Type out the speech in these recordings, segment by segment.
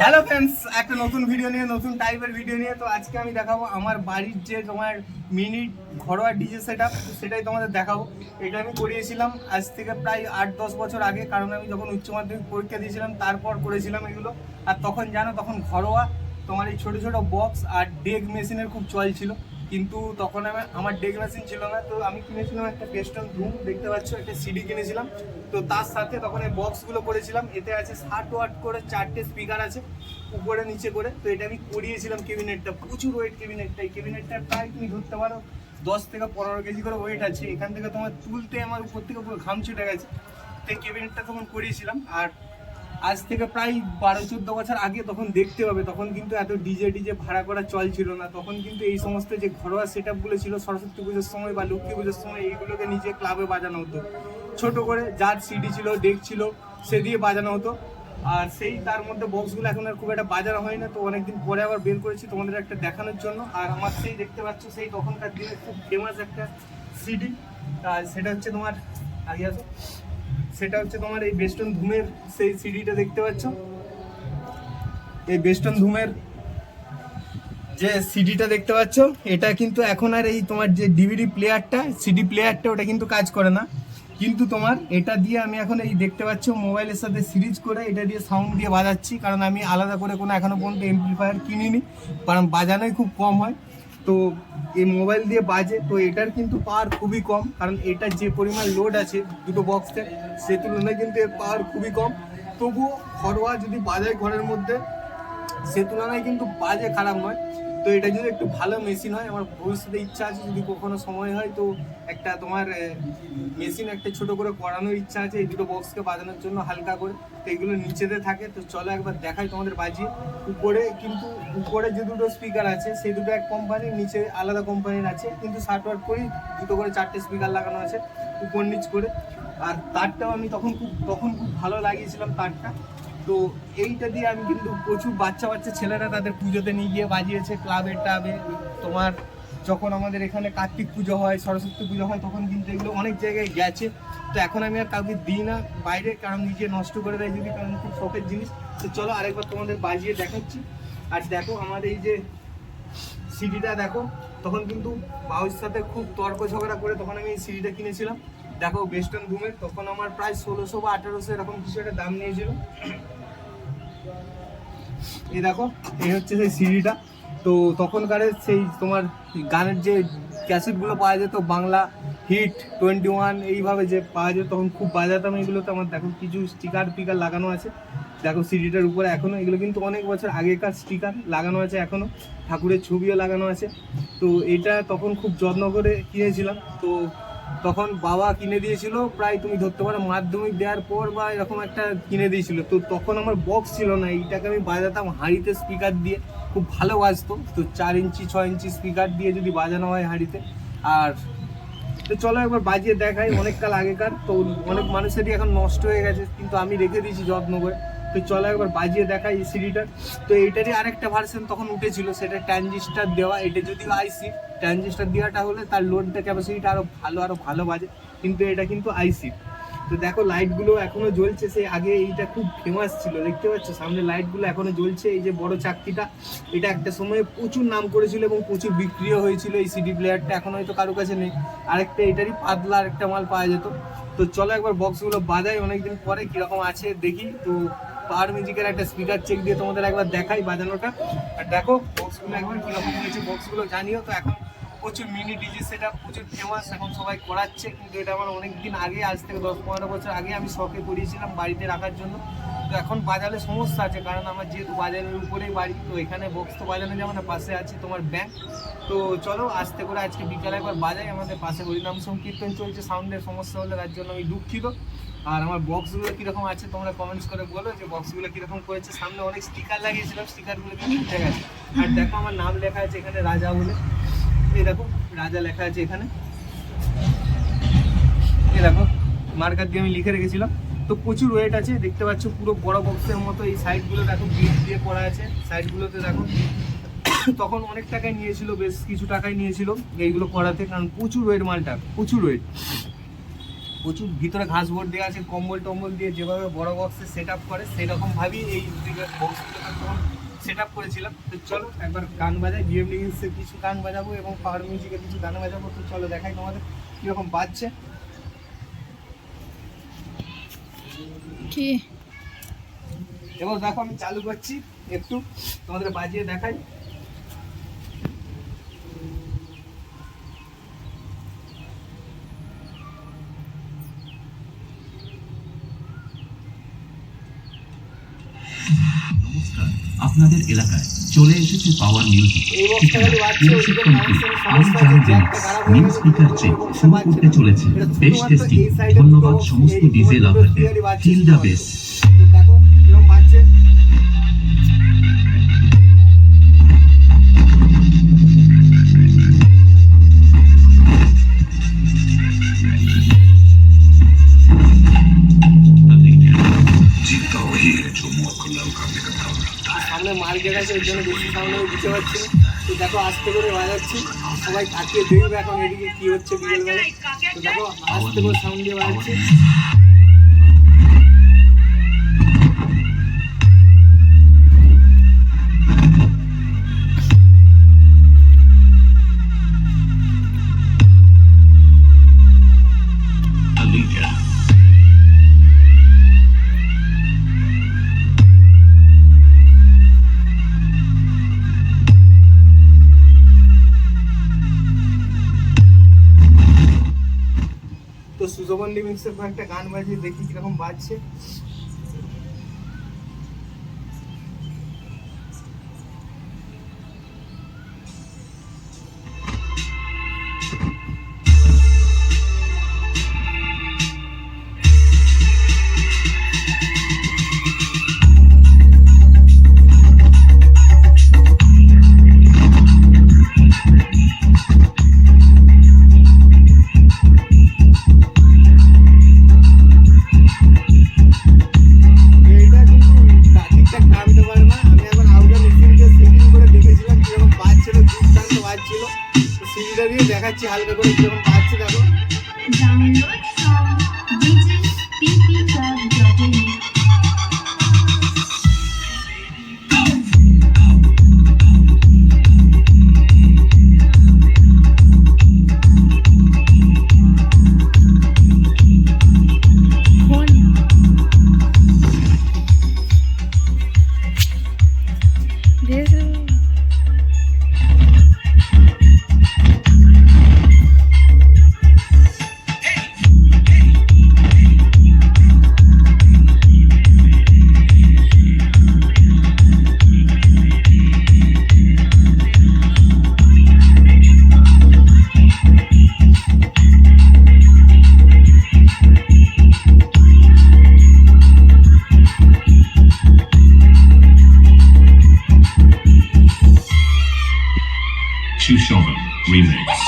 Hello friends একটা নতুন video নিয়ে, নতুন টাইপের ভিডিও নিয়ে। তো আজকে আমি দেখাবো আমার বাড়ির যে তোমার মিনি ঘরোয়া ডিজে সেট সেটাই তোমাদের দেখাবো। এটা আমি করিয়েছিলাম আজ থেকে প্রায় আট দশ বছর আগে, কারণ আমি যখন উচ্চ মাধ্যমিক পরীক্ষা দিয়েছিলাম, তারপর করেছিলাম এগুলো। আর তখন জানো, তখন ঘরোয়া। তোমার এই ছোটো ছোটো বক্স আর ডেক মেশিনের খুব চল ছিল। কিন্তু তখন আমি আমার ডেক মেশিন ছিল না, তো আমি কিনেছিলাম একটা পেস্টন রুম দেখতে পাচ্ছ, একটা সিডি কিনেছিলাম। তো তার সাথে তখন এই বক্সগুলো করেছিলাম, এতে আছে ষাট ওয়াট করে চারটে স্পিকার আছে, উপরে নিচে করে। তো এটা আমি করিয়েছিলাম কেবিনেটটা প্রচুর ওয়েট কেবিনেটটা এই কেবিনেটটা প্রায় তুমি ধরতে পারো দশ থেকে পনেরো কেজি করে ওয়েট আছে। এখান থেকে তোমার তুলতে আমার উপর থেকে পুরো ঘাম ছুটে গেছে। তো কেবিনেটটা তখন করিয়েছিলাম, আর আজ থেকে প্রায় বারো, চোদ্দ বছর আগে তখন দেখতে হবে তখন কিন্তু এত ডিজে ডিজে ভাড়া করা চল ছিল না। তখন কিন্তু এই সমস্ত যে ঘরোয়া সেট আপগুলো ছিল, সরস্বতী পুজোর সময় বা লক্ষ্মী পুজোর সময়, এইগুলোকে নিজে ক্লাবে বাজানো হতো। ছোট করে যার সিডি ছিল ডেক ছিল, সে দিয়ে বাজানো হতো। আর সেই, তার মধ্যে বক্সগুলো এখন আর খুব একটা বাজানো হয় না তো অনেকদিন পরে আবার বের করেছি তোমাদের একটা দেখানোর জন্য। আর আমার সেই দেখতে পাচ্ছ, সেই তখনকার দিনে খুব ফেমাস একটা সিডি আর সেটা হচ্ছে তোমার, আগে আসো। সেটা হচ্ছে তোমার এই বেস্টন ধুমের সেই সিডিটা দেখতে পাচ্ছ? এই বেস্টন ধুমের যে সিডিটা দেখতে পাচ্ছ, এটা কিন্তু এখন আর এই তোমার যে ডিভিডি প্লেয়ারটা, সিডি প্লেয়ারটা ওটা কিন্তু কাজ করে না। কিন্তু তোমার এটা দিয়ে আমি এখন এই দেখতে পাচ্ছ, মোবাইলের সাথে সিরিজ করে এটা দিয়ে সাউন্ড দিয়ে বাজাচ্ছি, কারণ আমি আলাদা করে কোনো এখনও পর্যন্ত এমপ্লিফায়ার কিনিনি, কারণ বাজানোই খুব কম হয়। তো এই মোবাইল দিয়ে বাজে, তো এটার কিন্তু পাওয়ার খুবই কম, কারণ এটার যে পরিমাণ লোড আছে দুটো বক্সে সে তুলনায় কিন্তু এর পাওয়ার খুবই কম। তবুও ঘরোয়া যদি বাজায় ঘরের মধ্যে, সে তুলনায় কিন্তু বাজে খারাপ নয়। তো এটা যদি একটু ভালো মেশিন হয়। আমার ভবিষ্যতে ইচ্ছা আছে যদি কখনো সময় হয় তো একটা তোমার মেশিন একটা ছোট করে করানোর ইচ্ছা আছে, এই দুটো বক্সকে বাজানোর জন্য হালকা করে। তো এগুলো নিচেতে থাকে। তো চলো একবার দেখাই তোমাদের বাজিয়ে উপরে কিন্তু, উপরে যে দুটো স্পিকার আছে, সেই দুটো এক কোম্পানির নিচে আলাদা কোম্পানির আছে। কিন্তু ষাট ওয়াট করেই দুটো করে চারটে স্পিকার লাগানো আছে, উপর নিচ করে। আর তারটাও আমি তখন খুব তখন খুব ভালো লাগিয়েছিলাম তারটা। তো এইটা দিয়ে আমি কিন্তু প্রচুর বাচ্চা বাচ্চা ছেলেরা তাদের পুজোতে নিয়ে গিয়ে বাজিয়েছে ক্লাবে, টাবে। তোমার যখন আমাদের এখানে কার্তিক পুজো হয়, সরস্বতী পুজো হয়, তখন কিন্তু এগুলো অনেক জায়গায় গেছে। তো এখন আমি আর কাউকে দিই না বাইরে, কারণ নিজে নষ্ট করে দেয় যদি, কারণ খুব শখের জিনিস। তো চলো আরেকবার তোমাদের বাজিয়ে দেখাচ্ছি। আর দেখো আমাদের এই যে সিডিটা দেখো, তখন কিন্তু বাউর সাথে খুব তর্ক ঝগড়া করে তখন আমি এই সিডিটা কিনেছিলাম। দেখো বেস্টার্ন রুমের তখন আমার প্রায় ষোলোশো বা আঠারোশো এরকম কিছু একটা দাম নিয়েছিল। এই দেখো, এই হচ্ছে সেই সিডিটা। তো তখনকার সেই তোমার গানের যে ক্যাসেটগুলো পাওয়া যেত, বাংলা হিট টোয়েন্টি ওয়ান এইভাবে যে পাওয়া যেত, তখন খুব বাজাতাম এগুলোতে আমার দেখো কিছু স্টিকার টিকার লাগানো আছে। দেখো সিডিটার উপরে এখনও এগুলো কিন্তু অনেক বছর আগেকার স্টিকার লাগানো আছে এখনও ঠাকুরের ছবিও লাগানো আছে। তো এটা তখন খুব যত্ন করে কিনেছিলাম। তো তখন বাবা কিনে দিয়েছিল, প্রায় তুমি ধরতে পারো মাধ্যমিক দেওয়ার পর বা এরকম একটা কিনে দিয়েছিল। তো তখন আমার বক্স ছিল না, এইটাকে আমি বাজাতাম হাঁড়িতে স্পিকার দিয়ে, খুব ভালো বাজতো। তো চার ইঞ্চি, ছয় ইঞ্চি স্পিকার দিয়ে যদি বাজানো হয় হাঁড়িতে। আর তো চলো একবার বাজিয়ে দেখাই অনেক কাল আগেকার, তো অনেক মানুষেরই এখন নষ্ট হয়ে গেছে, কিন্তু আমি রেখে দিয়েছি যত্ন করে। তো চলো একবার বাজিয়ে দেখাই এই সিডিটার তো এইটারই আরেকটা ভার্সন তখন উঠেছিল, সেটা ট্রানজিস্টার দেওয়া। এটা যদি আইসি ট্রানজিস্টার দেওয়াটা হলে তার লোডটা ক্যাপাসিটিটা আরও ভালো আরও ভালো বাজে। কিন্তু এটা কিন্তু আইসি তো দেখো লাইটগুলো এখনও জ্বলছে সেই আগে এইটা খুব ফেমাস ছিল, দেখতে পাচ্ছ? সামনে লাইটগুলো এখনও জ্বলছে, এই যে বড় চাকতিটা। এটা একটা সময়ে প্রচুর নাম করেছিল এবং প্রচুর বিক্রিও হয়েছিল এই সিডি প্লেয়ারটা এখন হয়তো কারও কাছে নেই। আরেকটা এটারই পাতলা আরেকটা মাল পাওয়া যেত। তো চলো একবার বক্সগুলো বাজাই, অনেকদিন পরে কীরকম আছে দেখি। তো পাওয়ার মিউজিকের একটা স্পিকার চেক দিয়ে তোমাদের একবার দেখাই বাজানোটা। আর দেখো বক্সগুলো একবার কীরকম হয়েছে বক্সগুলো জানিও তো, এখন প্রচুর মিনি ডিজি সেটা প্রচুর ফেমাস এখন সবাই করাচ্ছে, কিন্তু এটা আমার অনেক দিন আগে, আজ থেকে দশ পনেরো বছর আগে আমি শখে করিয়েছিলাম বাড়িতে রাখার জন্য। তো এখন বাজারে সমস্যা আছে, কারণ আমার যেহেতু বাজারের উপরেই বাড়ি, তো এখানে বক্স তো বাজানো যাবে না, পাশে আছে তোমার ব্যাংক তো চলো, আস্তে করে আজকে বিকালে একবার বাজাই, আমাদের পাশে হরিনাম সংকীর্তন চলছে সাউন্ডের সমস্যা হলে তার জন্য আমি দুঃখিত। আর আমার বক্সগুলো কীরকম আছে তোমরা কমেন্টস করে বলো যে বক্সগুলো কীরকম করেছে। সামনে অনেক স্টিকার লাগিয়েছিলাম স্টিকারগুলো কিন্তু উঠে গেছে। আর দেখো আমার নাম লেখা আছে এখানে রাজা বলে। এই দেখো, রাজা লেখা আছে এখানে। এই দেখো মার্কার দিয়ে আমি লিখে রেখেছিলাম। তো প্রচুর ওয়েট আছে, দেখতে পাচ্ছ পুরো বড় বক্সের মতো। এই সাইডগুলো দেখো বিট দিয়ে করা আছে। সাইডগুলোতে দেখো, তখন অনেক টাকায় নিয়েছিল, বেশ কিছু টাকায় নিয়েছিল এইগুলো করাতে, কারণ প্রচুর ওয়েট মালটা, প্রচুর ওয়েট প্রচুর ভিতরে ঘাস বোর্ড দেওয়া আছে কম্বল টম্বল দিয়ে যেভাবে বড় বক্সে সেট আপ করে সেরকম ভাবেই এই তখন সেট আপ করেছিলাম। তো চলো একবার গান বাজাই বিএমডিসে কিছু গান বাজাবো এবং পাওয়ার মিউজিকের কিছু গান বাজাবো। তো চলো দেখাই তোমাদের কীরকম বাজছে। কি? এবং দেখো আমি চালু করছি একটু তোমাদের বাজিয়ে দেখাই। আপনাদের এলাকায় চলে এসেছে power music news speaker check শুরু করতে চলেছে বেশ টেস্টি। ধন্যবাদ সমস্ত ডিজেল ডিজে লাভারদের। ফিল দ্য শুধুমাত্র। জন্য বেশি সামনে বুঝতে পারছি। তো দেখো, আস্তে করে বাজাচ্ছি সবাই তাকিয়ে দেখবে এখন এদিকে কি হচ্ছে বিকেলবেলা। তো দেখো, আস্তে করে সাউন্ড দিয়ে বাজাচ্ছি তো লিভিংসের কয়েকটা গান বাজিয়ে দেখি কীরকম বাজছে। দেখাচ্ছি হালকা করে যখন পাচ্ছি দেখো। Shushovan Remix.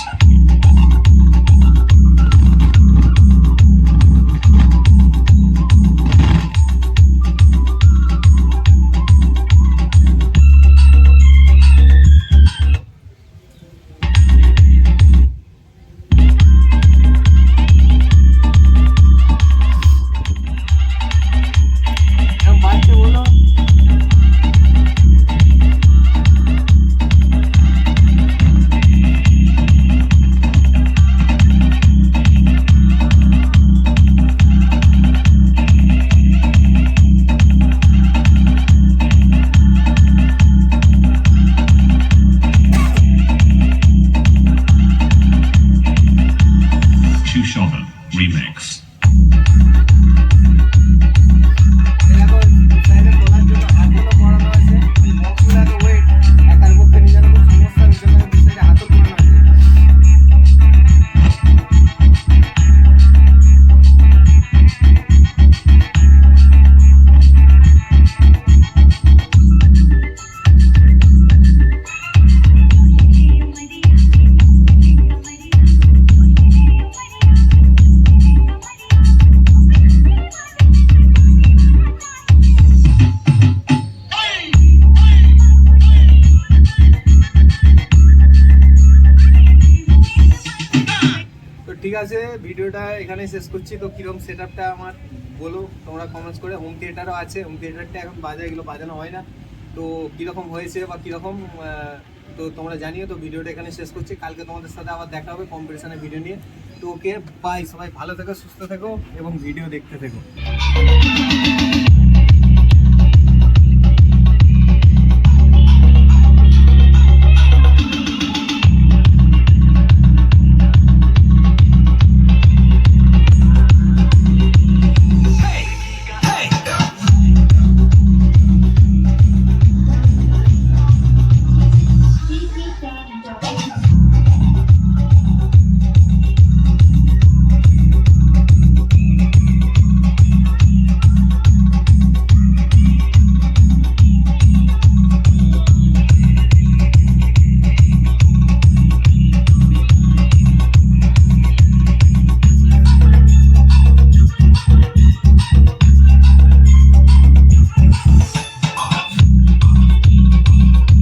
আছে, ভিডিওটা এখানে শেষ করছি। তো কীরকম সেট আপটা আমার বলো, তোমরা কমেন্টস করে। হোম থিয়েটারও আছে হোম থিয়েটারটা এখন বাজায়, এগুলো বাজানো হয় না। তো কীরকম হয়েছে বা কীরকম তো তোমরা জানিও। তো ভিডিওটা এখানে শেষ করছি। কালকে তোমাদের সাথে আবার দেখা হবে কম্পিটিশনের ভিডিও নিয়ে। তো ওকে বাই সবাই ভালো থেকো, সুস্থ থেকো এবং ভিডিও দেখতে থেকো।